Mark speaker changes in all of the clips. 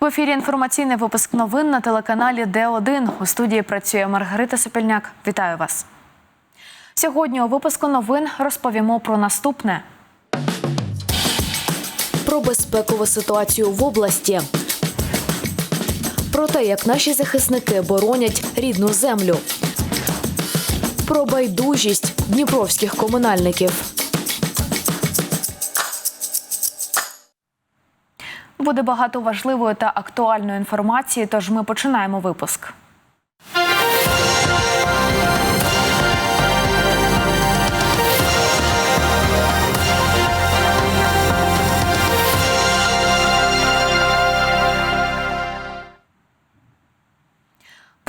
Speaker 1: В ефірі інформаційний випуск новин на телеканалі Д1. У студії працює Маргарита Сопільняк. Вітаю вас. Сьогодні у випуску новин розповімо про наступне.
Speaker 2: про безпекову ситуацію в області. Про те, як наші захисники боронять рідну землю. Про байдужість дніпровських комунальників.
Speaker 1: Буде багато важливої та актуальної інформації, тож ми починаємо випуск.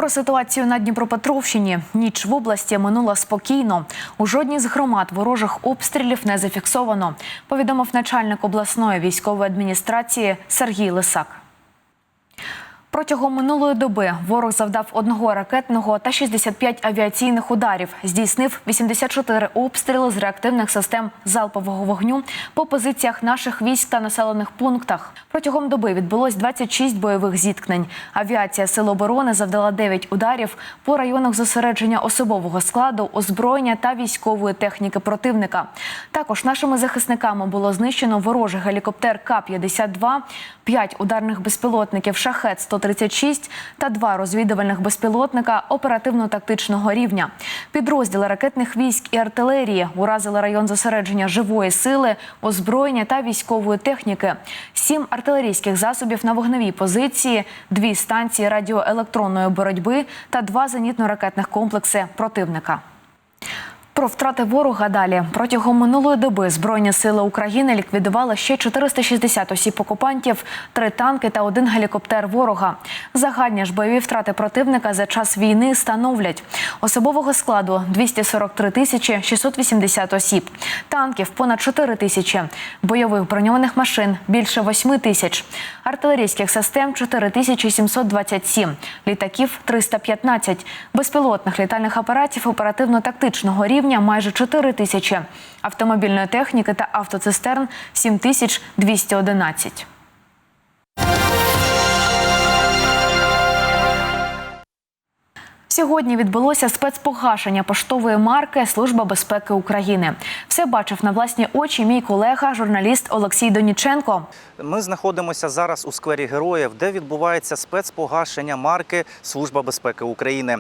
Speaker 1: Ситуацію на Дніпропетровщині ніч в області минула спокійно. У жодній з громад ворожих обстрілів не зафіксовано. Повідомив начальник обласної військової адміністрації Сергій Лисак. Протягом минулої доби ворог завдав одного ракетного та 65 авіаційних ударів. Здійснив 84 обстріли з реактивних систем залпового вогню по позиціях наших військ та населених пунктах. Протягом доби відбулось 26 бойових зіткнень. Авіація Сил оборони завдала 9 ударів по районах зосередження особового складу, озброєння та військової техніки противника. Також нашими захисниками було знищено ворожий гелікоптер К-52, 5 ударних безпілотників «Шахет-136» та два розвідувальних безпілотника оперативно-тактичного рівня. Підрозділи ракетних військ і артилерії уразили район зосередження живої сили, озброєння та військової техніки, сім артилерійських засобів на вогневій позиції, дві станції радіоелектронної боротьби та два зенітно-ракетних комплекси противника. Про втрати ворога далі протягом минулої доби Збройні сили України ліквідували ще 460 осіб окупантів, три танки та один гелікоптер ворога. Загальні ж бойові втрати противника за час війни становлять особового складу 243 тисячі 680 осіб, танків понад 4 тисячі, бойових броньованих машин більше 8 тисяч, артилерійських систем 4 тисячі 727, літаків 315, безпілотних літальних апаратів оперативно-тактичного рівня майже 4 тисячі, автомобільної техніки та автоцистерн 7211. Сьогодні відбулося спецпогашення поштової марки Служба безпеки України. Все бачив на власні очі мій колега, журналіст Олексій Доніченко.
Speaker 3: Ми знаходимося зараз у сквері героїв, де відбувається спецпогашення марки Служба безпеки України.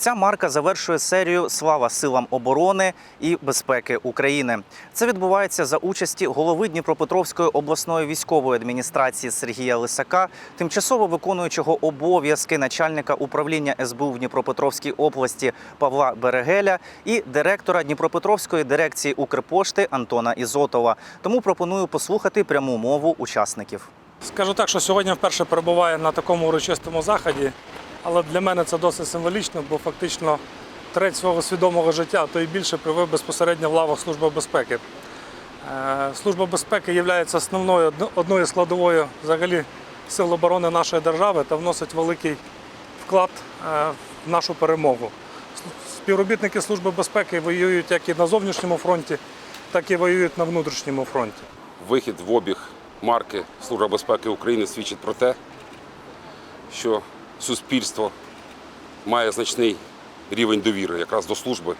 Speaker 3: Ця марка завершує серію Слава силам оборони і безпеки України. Це відбувається за участі голови Дніпропетровської обласної військової адміністрації Сергія Лисака, тимчасово виконуючого обов'язки начальника управління СБУ в Дніпропетровській області Павла Берегеля і директора Дніпропетровської дирекції Укрпошти Антона Ізотова. Тому пропоную послухати пряму мову учасників.
Speaker 4: Скажу так, що сьогодні вперше перебуваю на такому урочистому заході, але для мене це досить символічно, бо фактично треть свого свідомого життя, то і більше провів безпосередньо в лавах Служби безпеки. Е, Служба безпеки є основною одною складовою взагалі сил оборони нашої держави та вносить великий вклад е, в нашу перемогу. Співробітники Служби безпеки воюють як і на зовнішньому фронті, так і воюють на внутрішньому фронті.
Speaker 5: Вихід в обіг марки Служба безпеки України свідчить про те, що суспільство має значний рівень довіри якраз до служби,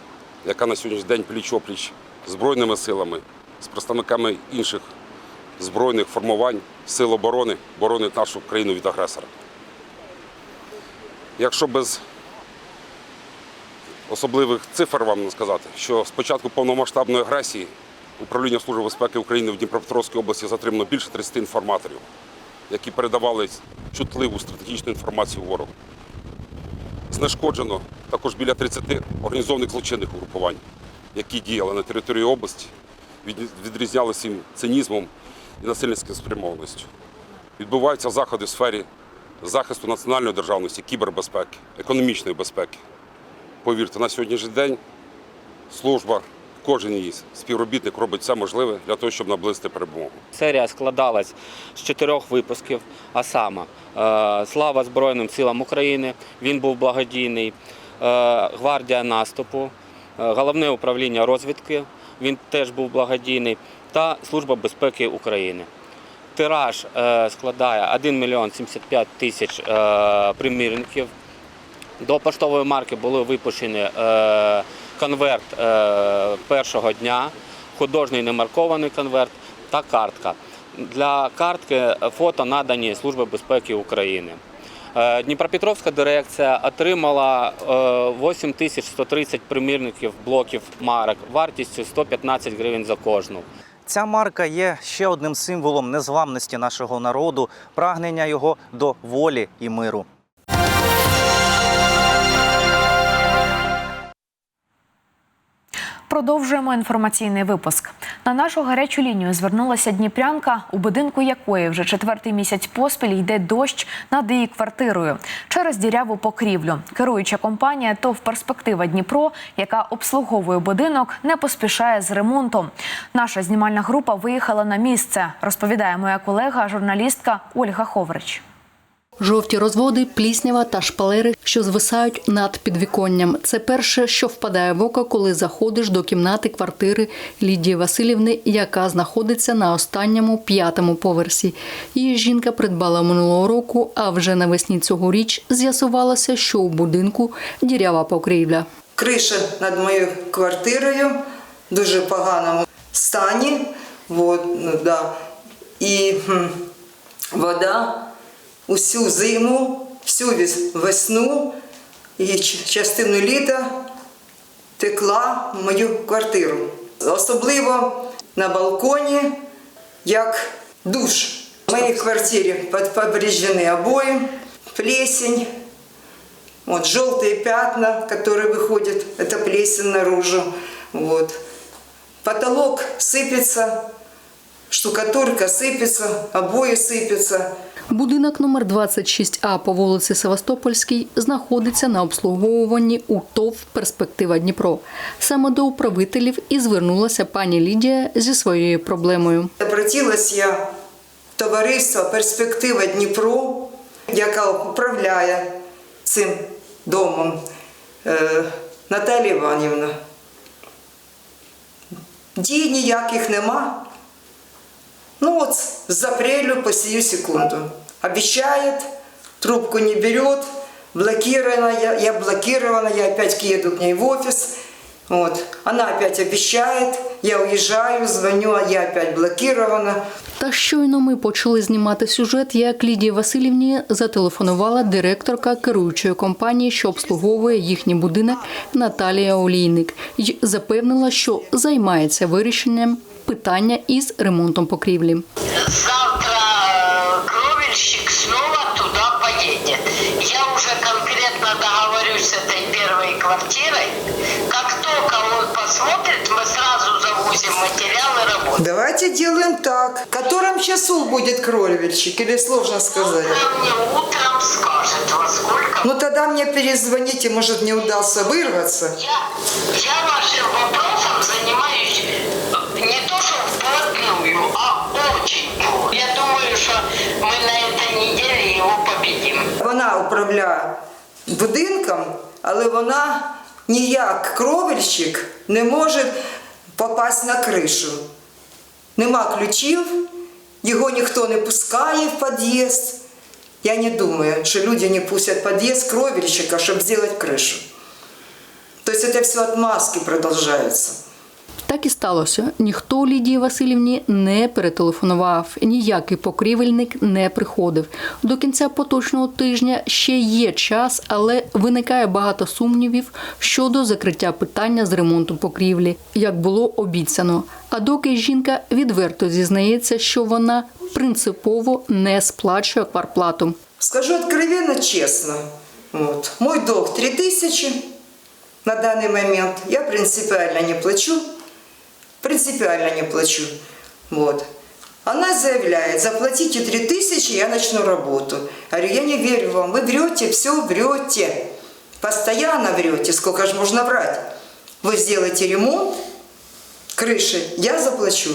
Speaker 5: яка на сьогоднішній день пліч-опліч Збройними силами, з представниками інших збройних формувань, сил оборони, боронить нашу країну від агресора. Якщо без особливих цифр вам сказати, що з початку повномасштабної агресії управління Служби безпеки України в Дніпропетровській області затримано більше 30 інформаторів, які передавали чутливу стратегічну інформацію ворогу. Знешкоджено також біля 30 організованих злочинних угрупувань, які діяли на території області, відрізнялися їм цинізмом і насильницькою спрямованістю. Відбуваються заходи в сфері захисту національної державності, кібербезпеки, економічної безпеки. Повірте, на сьогоднішній день служба, кожен її співробітник робить все можливе для того, щоб наблизити перемогу.
Speaker 6: Серія складалась з чотирьох випусків, а саме е, Слава Збройним силам України. Він був благодійний. гвардія наступу, е, головне управління розвідки. Він теж був благодійний, та Служба безпеки України. Тираж е, складає 1 мільйон 75 тисяч е, примірників. До поштової марки були випущені е, конверт е, першого дня, художній немаркований конверт та картка. Для картки фото надані Служби безпеки України. Е, Дніпропетровська дирекція отримала е, 8130 примірників блоків марок вартістю 115 гривень за кожну.
Speaker 3: Ця марка є ще одним символом незламності нашого народу, прагнення його до волі і миру.
Speaker 1: Продовжуємо інформаційний випуск. На нашу гарячу лінію звернулася Дніпрянка, у будинку якої вже четвертий місяць поспіль йде дощ над її квартирою через діряву покрівлю. Керуюча компанія ТОВ Перспектива Дніпро, яка обслуговує будинок, не поспішає з ремонтом. Наша знімальна група виїхала на місце. Розповідає моя колега, журналістка Ольга Ховрич.
Speaker 7: Жовті розводи, пліснява та шпалери, що звисають над підвіконням. Це перше, що впадає в око, коли заходиш до кімнати квартири Лідії Васильівни, яка знаходиться на останньому п'ятому поверсі. Її жінка придбала минулого року, а вже навесні цьогоріч з'ясувалося, що у будинку дірява покрівля.
Speaker 8: Криша над моєю квартирою в дуже поганому стані. Вот, ну, да. І вода усю зиму, всю вес- весну і ч- частину літа текла в мою квартиру. Особливо на балконі, як душ. В моїй квартирі под- повреждені обої, плесень, вот желтые пятна, которые выходят, это плесень наружу. Вот. Потолок сыпется, штукатурка сыпется, обои сыпятся.
Speaker 7: Будинок номер 26А по вулиці Севастопольській знаходиться на обслуговуванні у ТОВ Перспектива Дніпро. Саме до управителів і звернулася пані Лідія зі своєю проблемою.
Speaker 8: Обратилась я в товариство Перспектива Дніпро, яка управляє цим домом е, Наталія Іванівна. Дій ніяких нема. Ну вот с апреля по сию секунду. Обещает, трубку не берет, блокирована, я, я блокирована, я опять еду к ней в офис. Вот. Она опять обещает, я уезжаю, звоню, а я опять блокирована.
Speaker 7: Та щойно ми почали знімати сюжет, як Лідії Васильівні зателефонувала директорка керуючої компанії, що обслуговує їхній будинок Наталія Олійник, і запевнила, що займається вирішенням питання із ремонтом покрівлі.
Speaker 9: Завтра э, кровельщик снова туда поедет. Я уже конкретно договорюсь с этой первой квартирой. Как только он посмотрит, мы сразу завозим материалы работы.
Speaker 8: Давайте делаем так. В котором часу будет кровельщик или сложно сказать?
Speaker 9: Он мне утром скажет, во сколько.
Speaker 8: Ну тогда мне перезвоните, может мне удастся вырваться.
Speaker 9: Я, я вашим вопросом занимаюсь Очень. Я думаю, что мы на этой неделе его победим.
Speaker 8: Вона управляє будинком, але вона ніяк кровельщик не може попасть на кришу. Нема ключів, його ніхто не пускає в під'їзд. Я не думаю, що люди не пустять під'їзд кровельщика, щоб зробити кришу. Тобто це все отмазки продовжуються.
Speaker 7: Так і сталося. Ніхто Лідії Васильівні не перетелефонував, ніякий покрівельник не приходив. До кінця поточного тижня ще є час, але виникає багато сумнівів щодо закриття питання з ремонту покрівлі, як було обіцяно. А доки жінка відверто зізнається, що вона принципово не сплачує кварплату.
Speaker 8: Скажу откровенно, честно. Вот. Мой долг 3000 на данный момент. Я принципиально не плачу. Принципиально не плачу. Вот. Она заявляет, заплатите 3000, я начну работу. Говорю, я не верю вам, вы врете, все врете. Постоянно врете, сколько же можно врать. Вы сделаете ремонт крыши, я заплачу.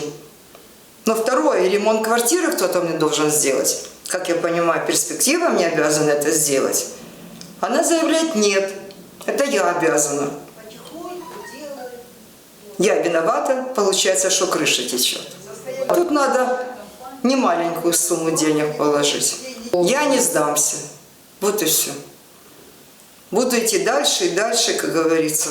Speaker 8: Но второе, ремонт квартиры кто-то мне должен сделать. Как я понимаю, перспектива мне обязана это сделать. Она заявляет нет. Это я обязана. Я виновата, получается, что крыша течет. Тут надо немаленькую сумму денег положить. Я не сдамся. Вот и все. Буду идти дальше и дальше, как говорится.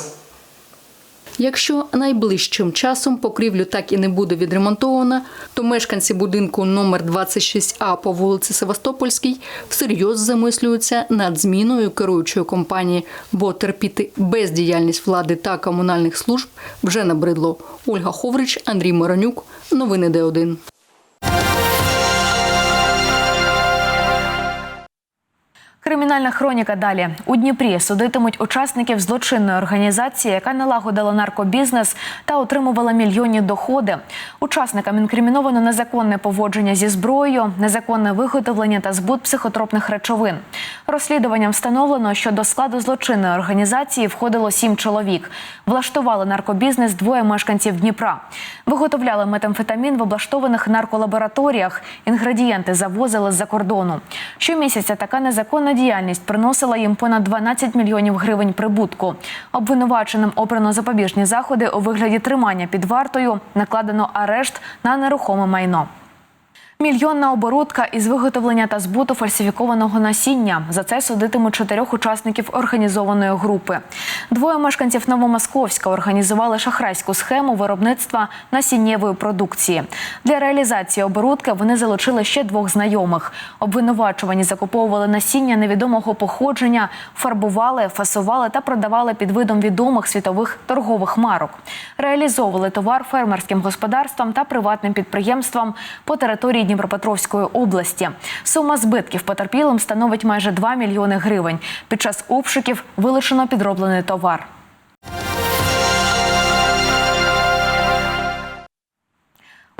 Speaker 7: Якщо найближчим часом покрівлю так і не буде відремонтована, то мешканці будинку номер 26А по вулиці Севастопольській всерйоз замислюються над зміною керуючої компанії, бо терпіти бездіяльність влади та комунальних служб вже набридло. Ольга Ховрич, Андрій Моронюк. Новини Д1.
Speaker 1: Кримінальна хроніка далі у Дніпрі судитимуть учасників злочинної організації, яка налагодила наркобізнес та отримувала мільйонні доходи. Учасникам інкриміновано незаконне поводження зі зброєю, незаконне виготовлення та збут психотропних речовин. Розслідуванням встановлено, що до складу злочинної організації входило сім чоловік. Влаштували наркобізнес двоє мешканців Дніпра. Виготовляли метамфетамін в облаштованих нарколабораторіях. Інгредієнти завозили з-за кордону. Щомісяця така незаконна діяльність приносила їм понад 12 мільйонів гривень прибутку. Обвинуваченим обрано запобіжні заходи у вигляді тримання під вартою, накладено арешт на нерухоме майно. Мільйонна оборудка із виготовлення та збуту фальсифікованого насіння. За це судитимуть чотирьох учасників організованої групи. Двоє мешканців Новомосковська організували шахрайську схему виробництва насіннєвої продукції. Для реалізації оборудки вони залучили ще двох знайомих. Обвинувачувані закуповували насіння невідомого походження, фарбували, фасували та продавали під видом відомих світових торгових марок. Реалізовували товар фермерським господарствам та приватним підприємствам по території Дніпропетровської області. Сума збитків потерпілим становить майже 2 мільйони гривень. Під час обшуків вилучено підроблений товар.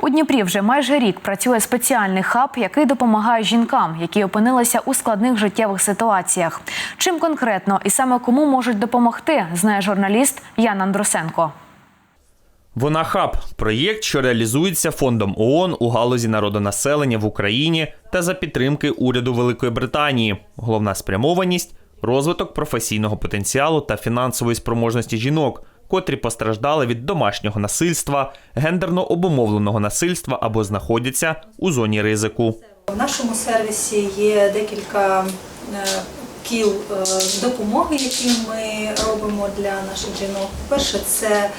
Speaker 1: У Дніпрі вже майже рік працює спеціальний хаб, який допомагає жінкам, які опинилися у складних життєвих ситуаціях. Чим конкретно і саме кому можуть допомогти, знає журналіст Ян Андрусенко.
Speaker 10: Вона хаб проєкт, що реалізується фондом ООН у галузі народонаселення в Україні та за підтримки уряду Великої Британії. Головна спрямованість розвиток професійного потенціалу та фінансової спроможності жінок, котрі постраждали від домашнього насильства, гендерно обумовленого насильства або знаходяться у зоні ризику.
Speaker 11: В нашому сервісі є декілька е, кіл е, допомоги, які ми робимо для наших жінок. Перше, це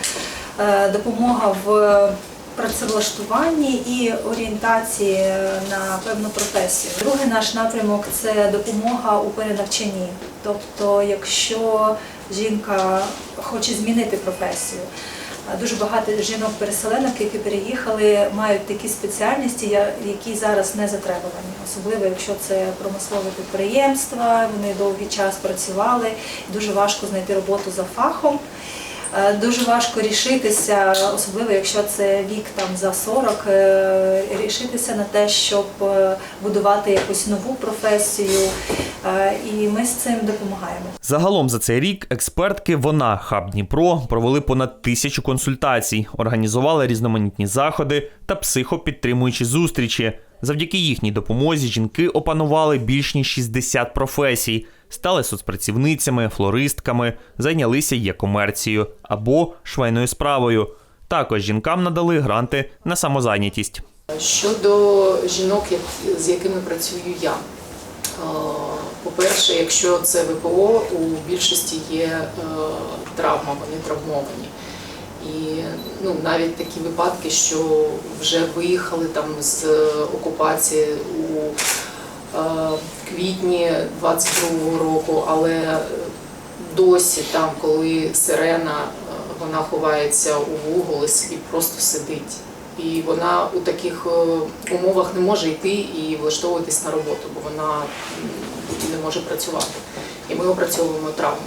Speaker 11: допомога в працевлаштуванні і орієнтації на певну професію. Другий наш напрямок це допомога у перенавчанні. Тобто, якщо жінка хоче змінити професію, Дуже багато жінок-переселенок, які переїхали, мають такі спеціальності, які зараз не затребувані. Особливо, якщо це промислове підприємства, вони довгий час працювали, дуже важко знайти роботу за фахом. Е, Дуже важко рішитися, особливо якщо це вік там за 40, е, рішитися на те, щоб е, будувати якусь нову професію. І ми з цим допомагаємо.
Speaker 10: Загалом за цей рік експертки Вона Хаб Дніпро провели понад тисячу консультацій, організували різноманітні заходи та психопідтримуючі зустрічі. Завдяки їхній допомозі жінки опанували більш ніж 60 професій, стали соцпрацівницями, флористками, зайнялися є-комерцією або швейною справою. Також жінкам надали гранти на самозайнятість.
Speaker 12: Щодо жінок, з якими працюю я, Е, по-перше, якщо це ВПО, у більшості є е, травма, вони травмовані. І ну, навіть такі випадки, що вже виїхали там з окупації у е, квітні 22-го року, але досі там, коли сирена, е, вона ховається у вугол і просто сидить. І вона у таких е, умовах не може йти і влаштовуватись на роботу, бо вона не може працювати. І ми опрацьовуємо травму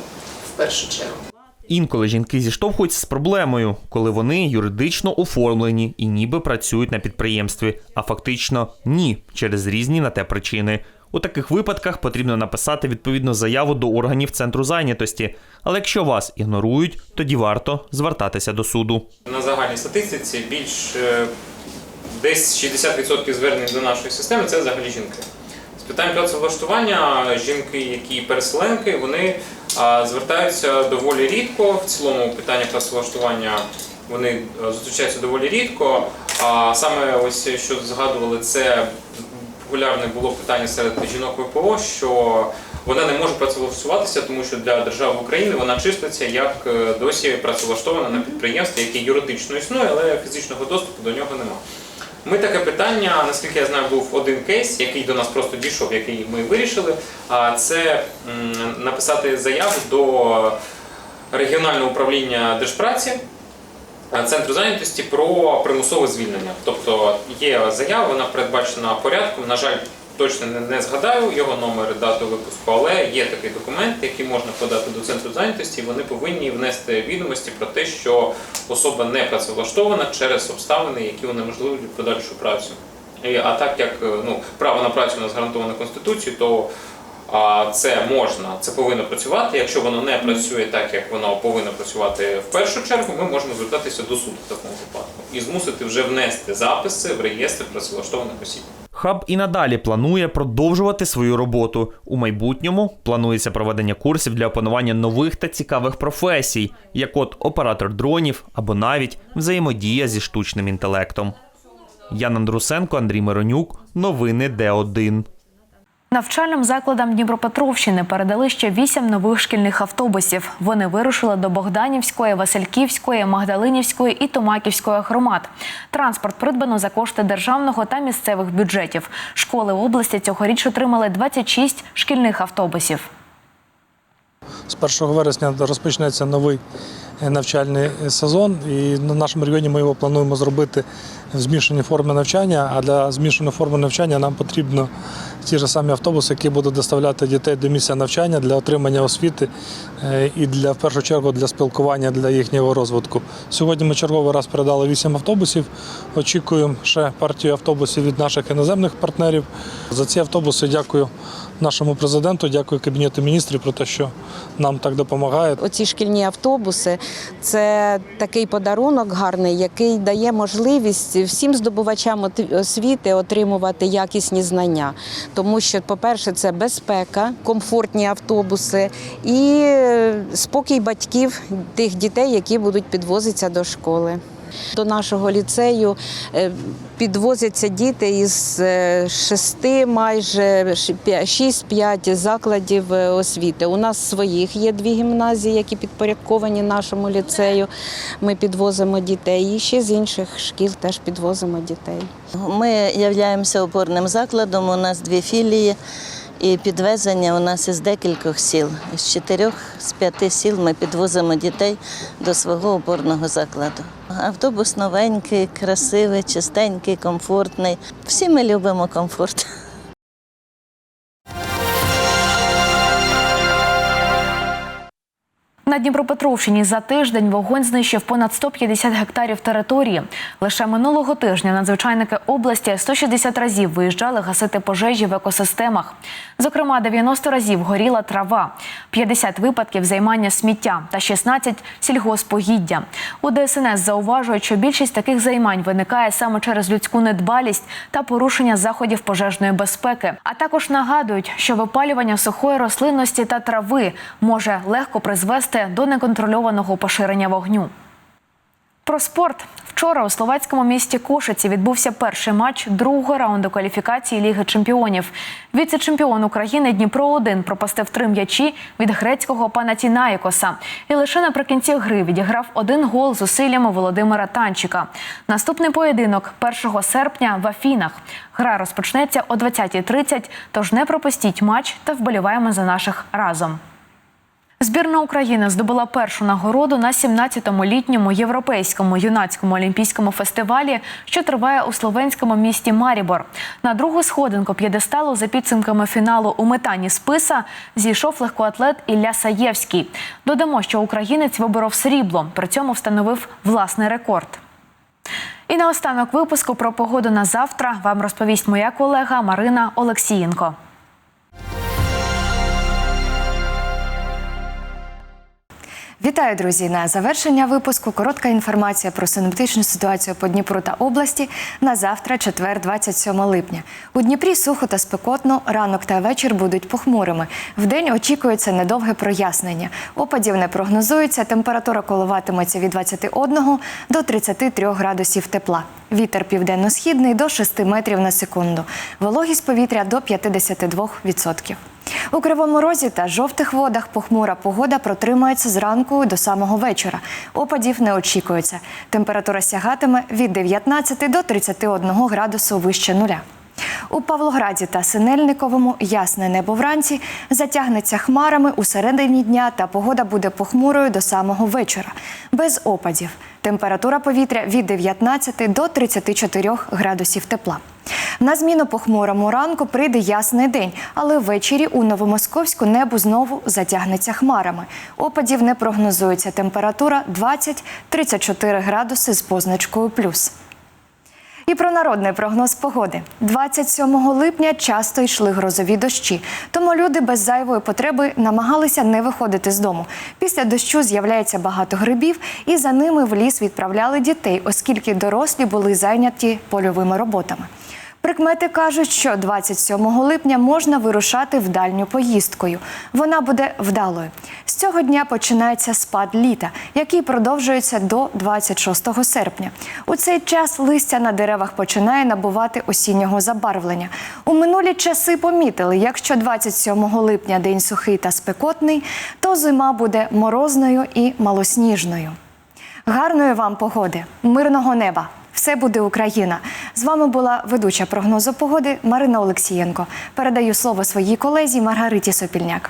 Speaker 12: в першу чергу.
Speaker 10: Інколи жінки зіштовхуються з проблемою, коли вони юридично оформлені і ніби працюють на підприємстві, а фактично ні, через різні на те причини. У таких випадках потрібно написати відповідну заяву до органів центру зайнятості. Але якщо вас ігнорують, тоді варто звертатися до суду.
Speaker 13: На загальній статистиці більш е, десь 60% звернень до нашої системи це взагалі жінки. З питань працевлаштування жінки, які переселенки, вони звертаються доволі рідко. В цілому питання працевлаштування вони е, зустрічаються доволі рідко. А саме ось що згадували, це популярне було питання серед жінок ВПО, що вона не може працевлаштуватися, тому що для держави України вона числиться як е, досі працевлаштована на підприємстві, яке юридично існує, але фізичного доступу до нього немає. Ми таке питання, наскільки я знаю, був один кейс, який до нас просто дійшов, який ми вирішили. А це написати заяву до регіонального управління держпраці. е, Центру зайнятості про примусове звільнення. Тобто є заява, вона передбачена порядком. На жаль, точно не, згадаю його номер, дату випуску, але є такий документ, який можна подати до центру зайнятості. Вони повинні внести відомості про те, що особа не працевлаштована через обставини, які унеможливлюють подальшу працю. А так як е, ну, право на працю у нас гарантоване Конституцією, то а, це можна, це повинно працювати. Якщо воно не працює так, як воно повинно працювати в першу чергу, ми можемо звертатися до суду в такому випадку і змусити вже внести записи в реєстр працевлаштованих осіб.
Speaker 10: Хаб і надалі планує продовжувати свою роботу. У майбутньому планується проведення курсів для опанування нових та цікавих професій, як от оператор дронів або навіть взаємодія зі штучним інтелектом. Ян Андрусенко, Андрій Миронюк. Новини Д1.
Speaker 1: Навчальним закладам Дніпропетровщини передали ще вісім нових шкільних автобусів. Вони вирушили до Богданівської, Васильківської, Магдалинівської і Томаківської громад. Транспорт придбано за кошти державного та місцевих бюджетів. Школи області цьогоріч отримали 26 шкільних автобусів.
Speaker 4: З 1 вересня розпочнеться новий навчальний сезон, і на нашому регіоні ми його плануємо зробити в змішаній формі навчання. А для змішаної форми навчання нам потрібно ті ж самі автобуси, які будуть доставляти дітей до місця навчання для отримання освіти е, і для в першу чергу для спілкування для їхнього розвитку. Сьогодні ми черговий раз передали 8 автобусів. Очікуємо ще партію автобусів від наших іноземних партнерів. За ці автобуси дякую нашому президенту, дякую Кабінету міністрів про те, що нам так допомагає.
Speaker 14: Оці шкільні автобуси це такий подарунок гарний, який дає можливість всім здобувачам освіти отримувати якісні знання. Тому що, по-перше, це безпека, комфортні автобуси і е, спокій батьків тих дітей, які будуть підвозитися до школи. До нашого ліцею е, підвозяться діти із е, шести, майже 6-5 закладів е, освіти. У нас своїх є дві гімназії, які підпорядковані нашому ліцею. Ми підвозимо дітей. І ще з інших шкіл теж підвозимо дітей.
Speaker 15: Ми являємося опорним закладом. У нас дві філії. І підвезення у нас із декількох сіл. З чотирьох з п'яти сіл ми підвозимо дітей до свого опорного закладу. Автобус новенький, красивий, чистенький, комфортний. Всі ми любимо комфорт.
Speaker 1: На Дніпропетровщині за тиждень вогонь знищив понад 150 гектарів території. Лише минулого тижня надзвичайники області 160 разів виїжджали гасити пожежі в екосистемах. Зокрема, 90 разів горіла трава, 50 випадків займання сміття та 16 сільгоспогіддя. У ДСНС зауважують, що більшість таких займань виникає саме через людську недбалість та порушення заходів пожежної безпеки. А також нагадують, що випалювання сухої рослинності та трави може легко призвести до неконтрольованого поширення вогню. Про спорт вчора у словацькому місті Кошиці відбувся перший матч другого раунду кваліфікації Ліги Чемпіонів. Віце-чемпіон України Дніпро 1 пропустив три м'ячі від грецького Панатінаїкоса і лише наприкінці гри відіграв один гол зусиллями Володимира Танчика. Наступний поєдинок 1 серпня в Афінах. Гра розпочнеться о 20.30, тож не пропустіть матч та вболіваємо за наших разом. Збірна України здобула першу нагороду на 17-му літньому європейському юнацькому олімпійському фестивалі, що триває у словенському місті Марібор. На другу сходинку п'єдесталу за підсумками фіналу у метанні списа зійшов легкоатлет Ілля Саєвський. Додамо, що українець виборов срібло, при цьому встановив власний рекорд. І наостанок випуску про погоду на завтра вам розповість моя колега Марина Олексієнко.
Speaker 16: Вітаю, друзі! На завершення випуску коротка інформація про синоптичну ситуацію по Дніпру та області на завтра, четвер, 27 липня. У Дніпрі сухо та спекотно, ранок та вечір будуть похмурими. Вдень очікується недовге прояснення. Опадів не прогнозується. Температура коливатиметься від 21 до 33 градусів тепла. Вітер південно-східний до 6 метрів на секунду. Вологість повітря до 52%. У Кривому Розі та жовтих водах похмура погода протримається зранку до самого вечора. Опадів не очікується. Температура сягатиме від 19 до 31 градусу вище нуля. У Павлограді та Синельниковому ясне небо вранці затягнеться хмарами у середині дня та погода буде похмурою до самого вечора. Без опадів. Температура повітря від 19 до 34 градусів тепла. На зміну похмурому ранку прийде ясний день, але ввечері у Новомосковську небо знову затягнеться хмарами. Опадів не прогнозується. Температура 20-34 градуси з позначкою плюс. І про народний прогноз погоди. 27 липня часто йшли грозові дощі, тому люди без зайвої потреби намагалися не виходити з дому. Після дощу з'являється багато грибів, і за ними в ліс відправляли дітей, оскільки дорослі були зайняті польовими роботами. Прикмети кажуть, що 27 липня можна вирушати в дальню поїздкою. Вона буде вдалою. З цього дня починається спад літа, який продовжується до 26 серпня. У цей час листя на деревах починає набувати осіннього забарвлення. У минулі часи помітили, якщо 27 липня день сухий та спекотний, то зима буде морозною і малосніжною. Гарної вам погоди, мирного неба! Все буде Україна. З вами була ведуча прогнозу погоди Марина Олексієнко. Передаю слово своїй колезі Маргариті Сопільняк.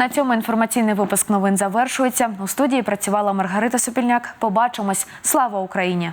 Speaker 1: На цьому інформаційний випуск новин завершується. У студії працювала Маргарита Супільняк. Побачимось. Слава Україні!